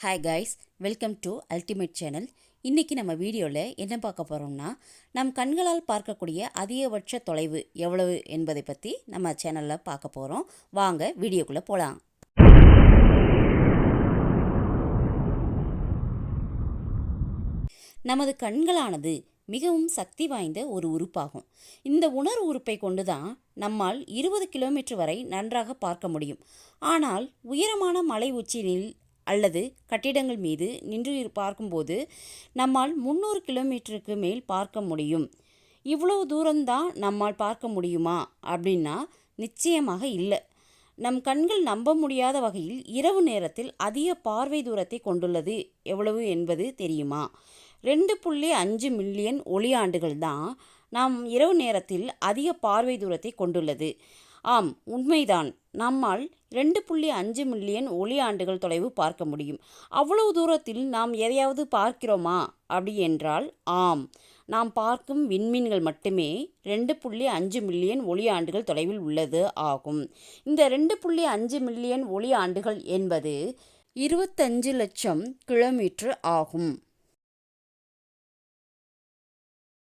Hi guys welcome to ultimate channel இன்றைக்கி நம்ம வீடியோவில் என்ன பார்க்க போகிறோம்னா நம் கண்களால் பார்க்கக்கூடிய அதிகபட்ச தொலைவு எவ்வளவு என்பதை பற்றி நம்ம சேனலில் பார்க்க போகிறோம் வாங்க வீடியோக்குள்ளே போகலாம் நமது கண்களானது மிகவும் சக்தி வாய்ந்த ஒரு உறுப்பாகும். இந்த உணர்வு உறுப்பை கொண்டு தான் நம்மால் இருபது கிலோமீட்டர் வரை நன்றாக பார்க்க முடியும். ஆனால் உயரமான மலை உச்சியில் அல்லது கட்டிடங்கள் மீது நின்று பார்க்கும்போது நம்மால் முந்நூறு கிலோமீட்டருக்கு மேல் பார்க்க முடியும். இவ்வளவு தூரம்தான் நம்மால் பார்க்க முடியுமா? அப்படின்னா நிச்சயமாக இல்லை. நம் கண்கள் நம்ப முடியாத வகையில் இரவு நேரத்தில் அதிக பார்வை தூரத்தை கொண்டுள்ளது எவ்வளவு என்பது தெரியுமா? ரெண்டு புள்ளி அஞ்சு மில்லியன் ஒளியாண்டுகள் தான் நாம் இரவு நேரத்தில் அதிக பார்வை தூரத்தை கொண்டுள்ளது. ஆம் உண்மைதான். நம்மால் ரெண்டு புள்ளி அஞ்சு மில்லியன் ஒளி ஆண்டுகள் தொலைவு பார்க்க முடியும். அவ்வளவு தூரத்தில் நாம் எதையாவது பார்க்கிறோமா? அப்படி என்றால் ஆம். நாம் பார்க்கும் விண்மீன்கள் மட்டுமே ரெண்டு புள்ளி அஞ்சு மில்லியன் ஒளி ஆண்டுகள் தொலைவில் உள்ளது ஆகும். இந்த ரெண்டு புள்ளி அஞ்சு மில்லியன் ஒளி ஆண்டுகள் என்பது இருபத்தஞ்சு லட்சம் கிலோமீட்டர் ஆகும்.